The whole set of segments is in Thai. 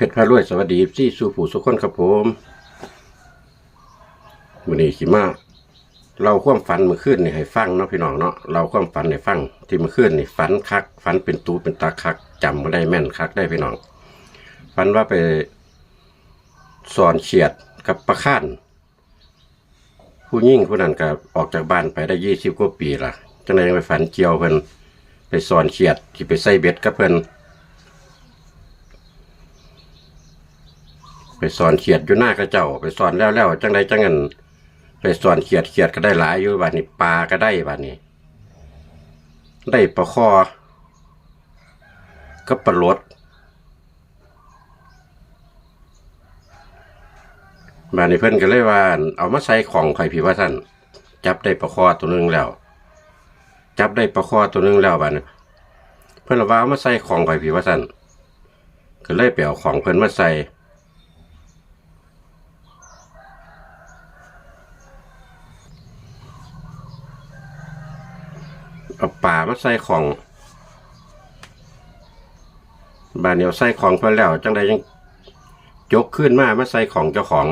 เพชรพารวยสวัสดีที่สู่ผู้สุขคนครับผมวันนี้ขิมาเราความฝันเมื่อคืนนี่ให้ฟังเนาะพี่น้องเนาะเราความฝันให้ฟัง ที่เมื่อคืนนี่ฝันคักฝันเป็นตูเป็นตาคักจำมาได้แม่นคักได้พี่น้องฝันว่าไปสอนเฉียดกับประคานผู้ยิ่งผู้นั้นก็ออกจากบ้านไปได้ยี่สิบกว่าปีละจังไดยังไปฝันเจียวเพิ่นไปสอนเฉียดที่ไปใส่เบ็ดกับเพิ่น ไปสอนเขียดอยู่หน้ากระเจ้าไปสอนแล้วแล้วจังใดจังงันไปสอนเขียดเขียดก็ได้หลายอยู่บาดนี้ปลาก็ได้บาดนี้ ได้ปลาคอก็ปลาลดบาดนี้เพิ่อนก็เลยว่า เอามาใส่ของไข่พี่ว่าท่าน จับได้ปลาคอตัวหนึงแล้ว จับได้ปลาคอตัวหนึงแล้วบาดนี้เพิ่อนว่าเอามาใส่ของไข่พี่ว่าท่านก็เลยไปเอาของเพิ่อนมาใส่ เอาป่ามาใส่ของบานเดียวใส่ของเพิ่นแล้ว จังใดยังยกขึ้นมามาใส่ของเจ้าของ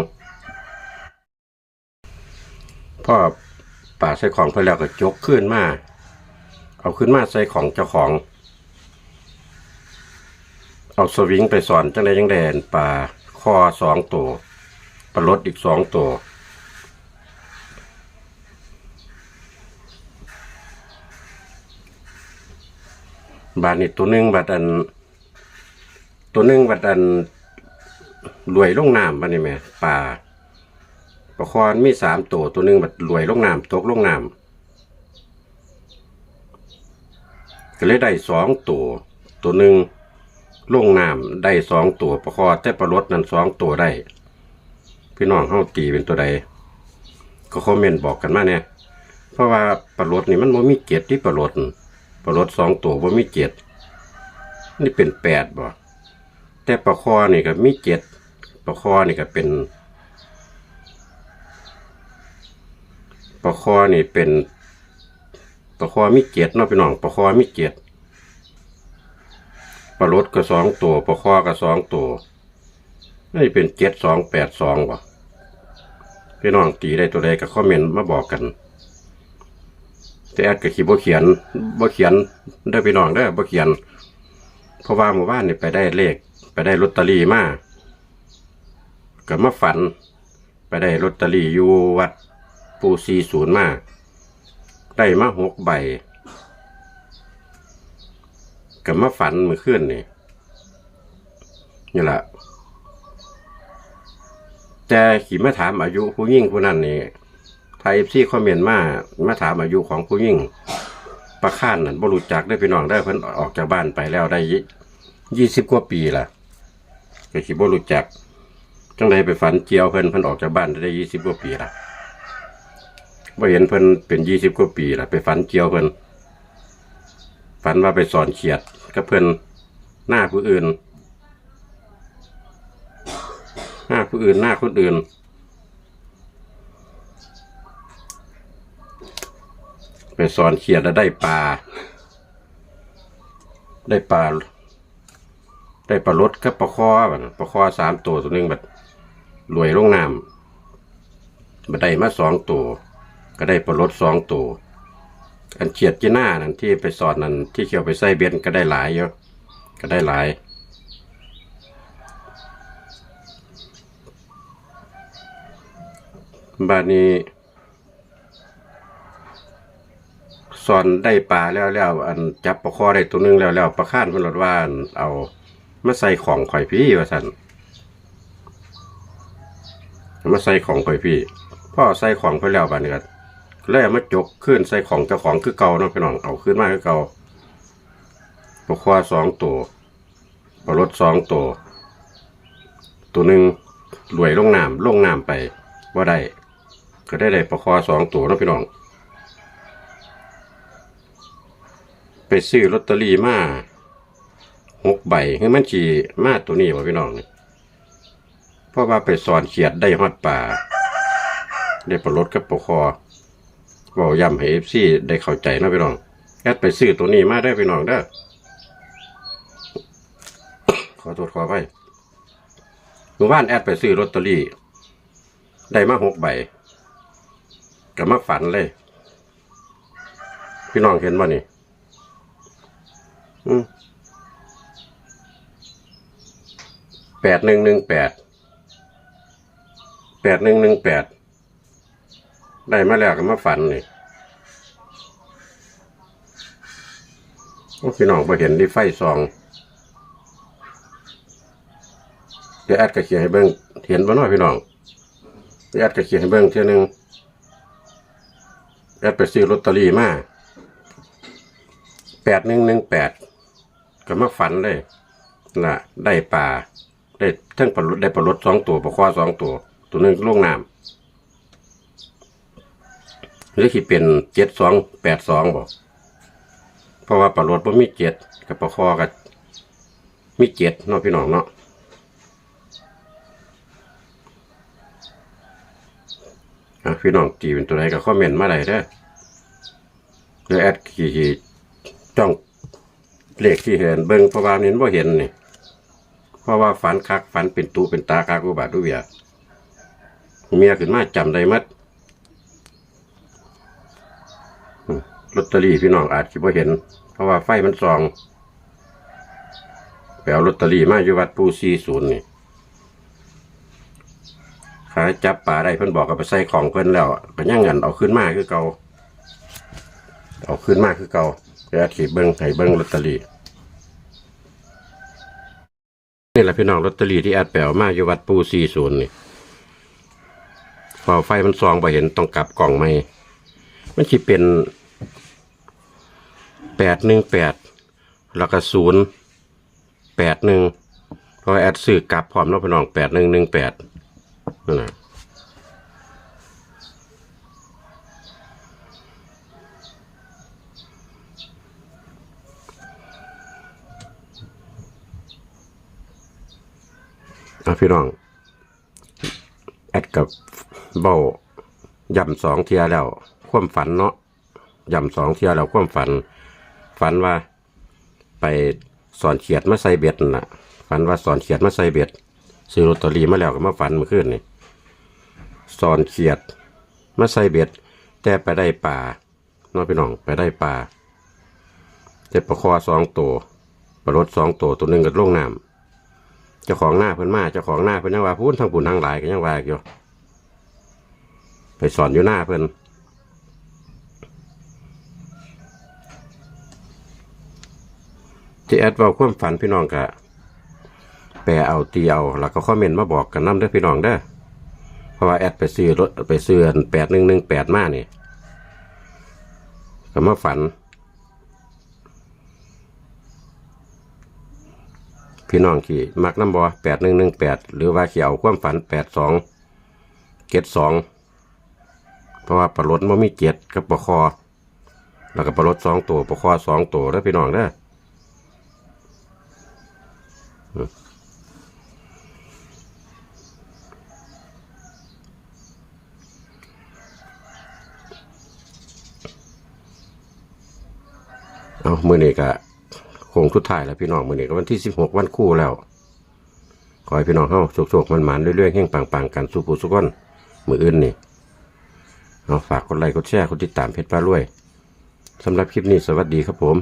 พ่อป่าใส่ของเพิ่นแล้วก็ยกขึ้นมาเอาขึ้นมาใส่ของเจ้าของ เอาสวิงไปสอนจังใดยังแดนป่าคอสองตัวปลาลดอีกสองตัว บาทนี่ตัวหนึ่งบาทอัน ตัวหนึ่งบาทอันรวยลงน้ำบาทนี่แหม่ป่าปลาคอนมีสามตัวตัวหนึ่งบาทรวยลงน้ำตกลงน้ำก็เลยได้สองตัวตัวหนึ่งลงน้ำได้สองตัวปลาคอแต่ปลารดนั้นสองตัวได้ พี่น้องเข้าตีเป็นตัวใด ก็คอมเมนต์บอกกันมาเนี่ยเพราะว่าปลารดนี่มันบ่มีเกียรติที่ปลารด ปลารดสองตัวว่ามีเจ็ดนี่เป็นแปดบ่แต่ปลาคอนี่ก็มีเจ็ดปลาคอนี่ก็เป็นปลาคอนี่เป็นปลาคอมีเจ็ดเนาะพี่น้องปลาคอมีเจ็ดปลารดก็สองตัวปลาคอก็สองตัวนี่เป็นเจ็ดสองแปดสองบ่พี่น้องตีได้ตัวใดก็คอมเมนต์มาบอกกัน แต่แอดก็ขีบ่เขียนบ่เขียนเด้พี่น้องเด้บ่เขียน เพราะว่าหมู่บ้านนี่ไปได้เลข ไปได้ลอตเตอรี่มาก็มาฝัน ไปได้ลอตเตอรี่อยู่วัดปูซีศูนย์มาได้มาหกใบก็มาฝันเมื่อคืนนี่นี่แหละแต่ขี่มาถามอายุผู้ยิ่งผู้นั้นนี่ ไทยซีคอมเมนต์มามาถามอายุของผู้หญิงประคานนั่นบ่รู้จักได้พี่น้องได้เพิ่นออกจากบ้านไปแล้วได้ยี่สิบกว่าปีละก็สิบ่รู้จักจังไดไปฝันเจียวเพิ่นเพิ่นออกจากบ้านได้ยี่สิบกว่าปีละบ่เห็นเพิ่นเป็นยี่สิบกว่าปีละไปฝันเจียวเพิ่นฝันว่าไปสอนเขียดกับเพิ่นหน้าผู้อื่น หน้าผู้อื่นหน้าคนอื่น ไปสอนเขียดแล้วได้ปลา ได้ปลา ได้ปลารดกับปลาคอแบบปลาคอสามตัวตัวหนึงแบบรวยลงน้ำบัได้มาสองตัว ก็ได้ปลารดสองตัว อันเขียดจีน่านั่นที่ไปสอนนั่นที่เขียวไปใส่เบ็ดก็ได้หลายเยอะ ก็ได้หลายบานี้ สอนได้ปลาแล้วแล้วอันจับปลาคอได้ตัวนึงแล้วแล้วปลาข้านพิ่นรดว่านเอามาใส่ของข่อยพี่ว่าซั่นเอามาใส่ของข่อยพี่พ่อใส่ของไปแล้วบัดนี้ก็เลยเมาจกขึ้นใส่ของเจ้าของคือเก่าเนาะพี่น้องเอาขึ้นมาคือเก่าปลาคอสองตัวปลารดสองตัวตัวหนึ่งรวยลงน้ำลงน้ำไปว่าได้ก็ได้ได้ปลาคอสองตัวเนาะพี่น้อง ไปซื้อลอตเตอรี่มาหกใบคือมันจีมาตัวนี้บ่พี่น้องนี่เพราะว่าไปสอนเขียดได้ฮอดป่า ได้ประลดกับปคอเว่าย้ำให้เอฟซีได้เข้าใจนาะพี่น้องแอดไปซื้อตัวนี้มาได้พี่น้องเด้อขอโทษขอไปเมื่อวานแอดไปซื้อลอตเตอรี่ ได้มาหกใบก็มาฝันเลย พี่น้องเห็นบ่นี่ แปดหนึ่งหนึ่งแปด แปดหนึ่งหนึ่งแปด ได้มาแล้วก็มาฝันนี่พี่น้องพอเห็นที่ไฟซอง เดี๋ยวแอดก็เขียนให้เบิ้งเห็นบ่น้อยพี่น้อง เดี๋ยวแอดก็เขียนให้เบิ้งเท่ยหนึงแอดไปซื้อลอตเตอรี่มาแปดหนึ่งหนึ่งแปด ก็มาฝันเลยน่ะ ได้ปลาได้ทั้งปลาลดได้ปลาลดสองตัวปลาควาสองตัว ตัวนึงลงน้ำหรือที่เป็นเจ็ดสองแปดสองบอกเพราะว่าปลาลดบ่มีเจ็ดกับปลาคอกับมีเจ็ดเนาะพี่น้องเนาะพี่น้องตีเป็นตัวไหนก็คอมเมนต์มาได้เด้อหรือแอดขี่จ้อง เลขที่เห็นเบิ้งเพราะว่าเห็นว่าเห็นนี่เพราะว่าฝันคักฝันเป็นตูเป็นตาคากอุบาทอุเบียเมียขึ้นมาจำได้มัดลอตเตอรี่พี่น้องอาจคิดว่าเห็น เพราะว่าไฟมันส่องไปเอาลอตเตอรี่มาอยู่วัดปูซีศูนย์นี่ขาจับปลาได้เพิ่นบอกกับไปใส่ของเพิ่นแล้วก็ยังเงันเอาขึ้นมาคือเก่าเอาขึ้นมาคือเก่า เดี๋ยวขีเบิ้งให้เบิ้งลอตเตอรี่นี่แหละพี่น้องลอตเตอรี่ที่แอดแปลมาอยู่วัดปูสี่ศูนย์นี่พอไฟมันซองไปเห็นต้องกลับกล่องไหมมันคิเป็นแปดหนึ่งแปดแล้วก็ศูนย์แปดหนึ่งพราะว่าแอดซื้อกลับพร้อมเนาะพี่น้องแปดหนึ่งหนึ่งแปดนั่นนะ อะพี่น้อง แอดกับเบ้าย่ำสองเทียแล้ว ความฝันเนาะย่ำสองเทียแล้วความฝัน ฝันว่า ไปสอนเขียดมาใส่เบ็ดน่ะ ฝันว่าสอนเขียดมาใส่เบ็ดซื้อลอตเตอรี่มาแล้วก็มาฝันเมื่อคืนนี่สอนเขียดมาใส่เบ็ด แต่ไปได้ป่าน้องพี่น้องไปได้ป่าเจ็ดประคอสองตัวประรถสองตัวตัวหนึ่งก็ลงน้ำ เจ้าของหน้าเพิ่นมาเจ้าของหน้าเพิ่นยังว่าพูดทั้งปุ่นทั้งหลายก็ยังว่าอยู่ไปสอนอยู่หน้าเพิ่นที่แอดเว่าความฝันพี่น้องกะแปลเอาตีเอาแล้วก็คอมเมนต์มาบอกกันน้ำเด้อพี่น้องเด้อเพราะว่าแอดไปซื้อรถไปซื้อแปดหนึ่งหนึ่งแปดมาเนี่ยก็มาฝัน พี่น้องขี่มักน้ำบอแปดหนึ่งหนึ่งแปดหรือว่าเขียวความฝันแปดสองเจ็ดสองเพราะว่าปลาลดมันมีเจ็ดกับปลาคอ แล้วก็ปลาลดสองตัวปลาคอสองตัวแล้วพี่น้องเด้อเอามือนี้ก็ คงทุดท้ายแล้วพี่น้องมือนี้ก็วันที่สิบหกวันคู่แล้ว ขอให้พี่น้องเข้าโศกๆมันหมันเรื่อยๆแห่งปังๆกันสุขุสุกอนมืออื่นนี่เอาฝากกดไลค์กดแชร์กดติดตามเพจป้าล้วยสำหรับคลิปนี้สวัสดีครับผม